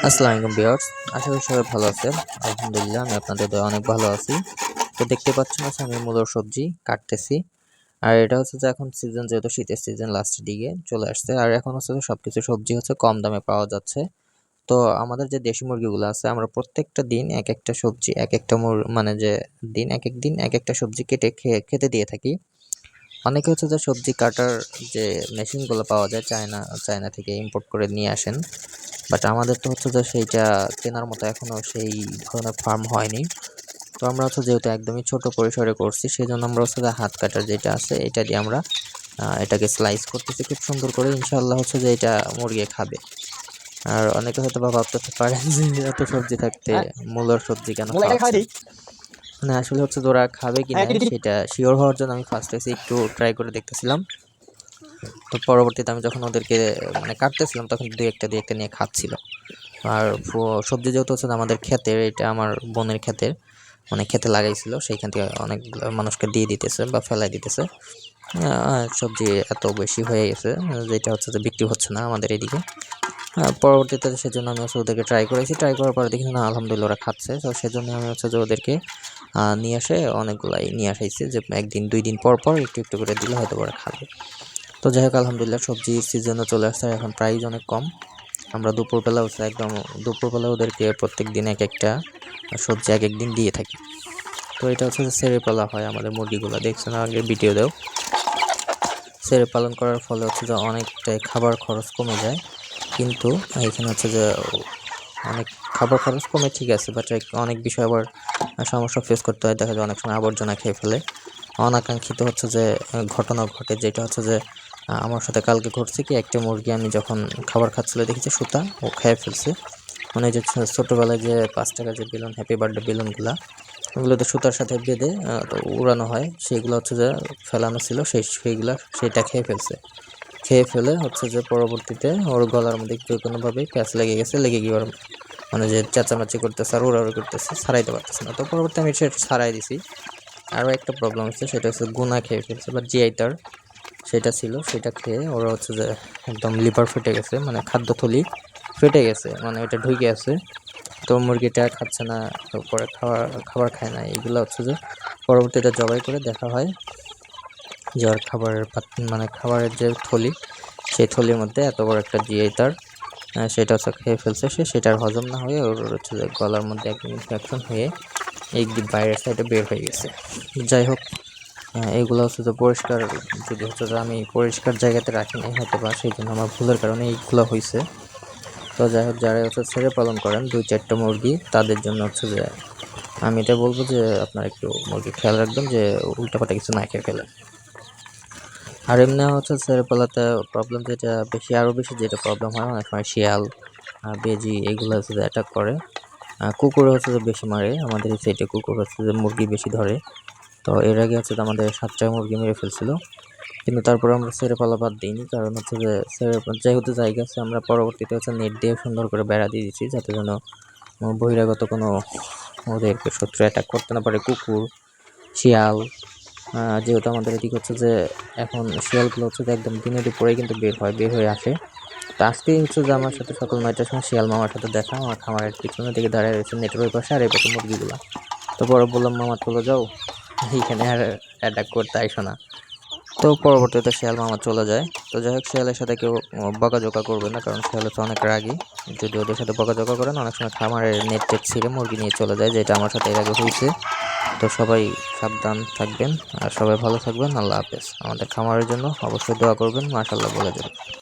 আসসালামু আলাইকুম বিয়ার্স আশা করি সবাই ভালো আছেন। আলহামদুলিল্লাহ, আমি আপনাদের দয়া অনেক ভালো আছি। তো দেখতে পাচ্ছেন হচ্ছে আমি মূলর সবজি কাটতেছি। আর এটা হচ্ছে যে এখন সিজন যেহেতু শীতের সিজন লাস্টের দিকে চলে আসছে। আর এখন হচ্ছে সব কিছু সবজি হচ্ছে কম দামে পাওয়া যাচ্ছে। তো আমাদের যে দেশি মুরগিগুলো আছে, আমরা প্রত্যেকটা দিন এক একটা সবজি, এক একটা মানে যে দিন, এক এক দিন এক একটা সবজি কেটে খেতে দিয়ে থাকি। অনেকে হচ্ছে যে সবজি কাটার যে মেশিনগুলো পাওয়া যায় চায়না চায়না থেকে ইম্পোর্ট করে নিয়ে আসেন। বাট আমাদের তো হচ্ছে যে সেইটা কেনার মতো এখনও সেই ধরনের ফার্ম হয়নি। তো আমরা হচ্ছে যেহেতু একদমই ছোট পরিসরে করছি সেই জন্য আমরা হচ্ছে যে হাত কাটার যেটা আছে এটা দিয়ে আমরা এটাকে স্লাইস করতেছি খুব সুন্দর করে। ইনশাল্লাহ হচ্ছে যে এটা মুরগি খাবে। আর অনেকে হয়তো বা ভাবতে পারেন যে এত সবজি থাকতে মূলর সবজি কেন খাওয়াচ্ছে? না আসলে হচ্ছে ওরা খাবে কি না সেটা শিওর হওয়ার জন্য আমি ফার্স্ট এসে একটু ট্রাই করে দেখতেছিলাম। তো পরবর্তীতে আমি যখন ওদেরকে মানে কাটতেছিলাম তখন দুই একটা দুই একটা নিয়ে খাচ্ছিল। আর সবজি যেহেতু হচ্ছে আমাদের ক্ষেতের এটা আমার বোনের ক্ষেতের মানে খেতে লাগাইছিল সেইখান থেকে অনেক মানুষকে দিয়ে দিতেছে বা ফেলাই দিতেছে। সবজি এত বেশি হয়ে গেছে যেটা হচ্ছে যে বিক্রি হচ্ছে না আমাদের এদিকে। পরবর্তীতে সেজন্য আমি হচ্ছে ওদেরকে ট্রাই করেছি। ট্রাই করার পরে দেখি, না, আলহামদুলিল্লাহ ওরা খাচ্ছে। তো সেজন্য আমি হচ্ছে যে ওদেরকে নিয়ে আসে অনেকগুলাই নিয়ে আসাইছি যে একদিন, দুই দিন পর পর একটু একটু করে দিলে হয়তো ওরা খাবে। তো যাই হোক, আলহামদুলিল্লাহ সবজির সিজনও চলে আসছে এখন প্রাইস অনেক কম। আমরা দুপুরবেলা হচ্ছে একদম, দুপুরবেলা ওদেরকে প্রত্যেক দিন এক একটা সবজি এক এক দিন দিয়ে থাকি। তো এটা হচ্ছে সেরে পালা হয় আমাদের মুরগিগুলো। দেখছেন আগের ভিডিও দেও সেরে পালন করার ফলে হচ্ছে যে অনেকটাই খাবার খরচ কমে যায়। কিন্তু এখানে হচ্ছে যে অনেক খাবার খরচ কমে ঠিক আছে বাট অনেক বিষয় আবার সমস্যা ফেস করতে হয়। দেখা যায় অনেক সময় আবর্জনা খেয়ে ফেলে। অনাকাঙ্ক্ষিত হচ্ছে যে ঘটনা ঘটে যেটা হচ্ছে যে আমার সাথে কালকে ঘটছে কি, একটা মুরগি আমি যখন খাবার খাচ্ছিল দেখেছি সুতা, ও খেয়ে ফেলছে। মানে যে ছোটবেলায় যে পাঁচ টাকার যে বেলুন হ্যাপি বার্থডে বেলুনগুলা, ওগুলো তো সুতার সাথে বেঁধে উড়ানো হয়। সেইগুলো হচ্ছে যে ফেলানো ছিল, সেই, সেইগুলা, সেটা খেয়ে ফেলছে। খেয়ে ফেলে হচ্ছে যে পরবর্তীতে ওর গলার মধ্যে একটু কোনোভাবেই প্যাঁচ লেগে গেছে, লেগে গিয়ে ওর মানে যে চেঁচামেচি করতেছে আর উড়াউড়ি করতেছে, ছাড়াইতে পারতেছে না। তো পরবর্তী আমি সেটা ছাড়াই দিছি। আরও একটা প্রবলেম হচ্ছে, সেটা হচ্ছে গুনা খেয়ে ফেলছে, বা জিআইটার সেটা ছিল, সেটা খেয়ে ওরা হচ্ছে যে একদম লিভার ফেটে গেছে মানে খাদ্যথলি ফেটে গেছে মানে ওটা ঢুকে আছে। তো মুরগিটা খাচ্ছে না পরে খাবার খাবার খায় না এগুলো হচ্ছে যে পরবর্তীতে জবাই করে দেখা হয়। যে ওর খাবারের মানে খাবারের যে থলি, সেই থলির মধ্যে এত বড় একটা জিআই তার সেটা হচ্ছে খেয়ে ফেলছে। সে সেটার হজম না হয়ে ওর হচ্ছে যে গলার মধ্যে একদম ইনফেকশন হয়ে এই বাইরের সাইডে বের হয়ে গেছে। যাই হোক এগুলো হচ্ছে যে পরিষ্কার, যদি হচ্ছে যে আমি পরিষ্কার জায়গাতে রাখি নাই, হয়তো বা সেই জন্য আমার ভুলের কারণে এইগুলো হয়েছে তো যাই হোক, যারা হচ্ছে ছেড়ে পালন করেন, দুই চারটা মুরগি, তাদের জন্য হচ্ছে যে আমি এটা বলব যে আপনারা একটু মুরগি খেয়াল রাখবেন যে উল্টাপাল্টা কিছু না খেয়ে ফেলেন। আর এমনি হচ্ছে ছেড়ে পালাতে প্রবলেম যেটা বেশি আরও বেশি যেটা প্রবলেম হয়, অনেক সময় শিয়াল বেজি এগুলো হচ্ছে যে অ্যাটাক করে। কুকুরে হচ্ছে যে বেশি মারে, আমাদের এই সাইডে কুকুর হচ্ছে যে মুরগি বেশি ধরে। তো এর আগে হচ্ছে যে আমাদের সাতটা মুরগি মেরে ফেলছিল। কিন্তু তারপর আমরা ছেড়ে পালা বাদ দিইনি, কারণ হচ্ছে যে ছেড়ে যেহেতু জায়গা আছে, আমরা পরবর্তীতে হচ্ছে নেট দিয়ে সুন্দর করে বেড়া দিয়ে দিচ্ছি, যাতে যেন বহিরাগত কোনো ওদেরকে শত্রু অ্যাটাক করতে না পারে। কুকুর, শিয়াল যেহেতু আমাদের এদিকে হচ্ছে যে এখন শিয়ালগুলো হচ্ছে যে একদম দিনের দুপুরেই কিন্তু বের হয়, বের হয়ে আসে। তো আজকে হচ্ছে যে আমার সাথে সকাল নয়টার সময় শিয়াল মামার সাথে দেখা, আমার খামারের পিছনে দিকে দাঁড়িয়ে রয়েছে ওই পাশে আর এই পাশে মুরগিগুলো। তো বড় বললাম, মামা, চলে যাও। এইখানে আর অ্যাটাক করতে আইসো না। তো পরবর্তীতে শিয়াল মামা চলে যায়। তো যাই হোক, শিয়ালের সাথে কেউ বকাঝোকা করবে না, কারণ শিয়াল হচ্ছে অনেক রাগী। যদি ওদের সাথে বকাঝোকা করেন অনেক সময় খামারের নেট টেট ছিঁড়ে মুরগি নিয়ে চলে যায়, যেটা আমার সাথে এর আগে হয়েছে। তো সবাই সাবধান থাকবেন আর সবাই ভালো থাকবেন। আল্লাহ হাফেজ। আমাদের খামারের জন্য অবশ্যই দোয়া করবেন। মাশাল্লাহ বলে দেবেন।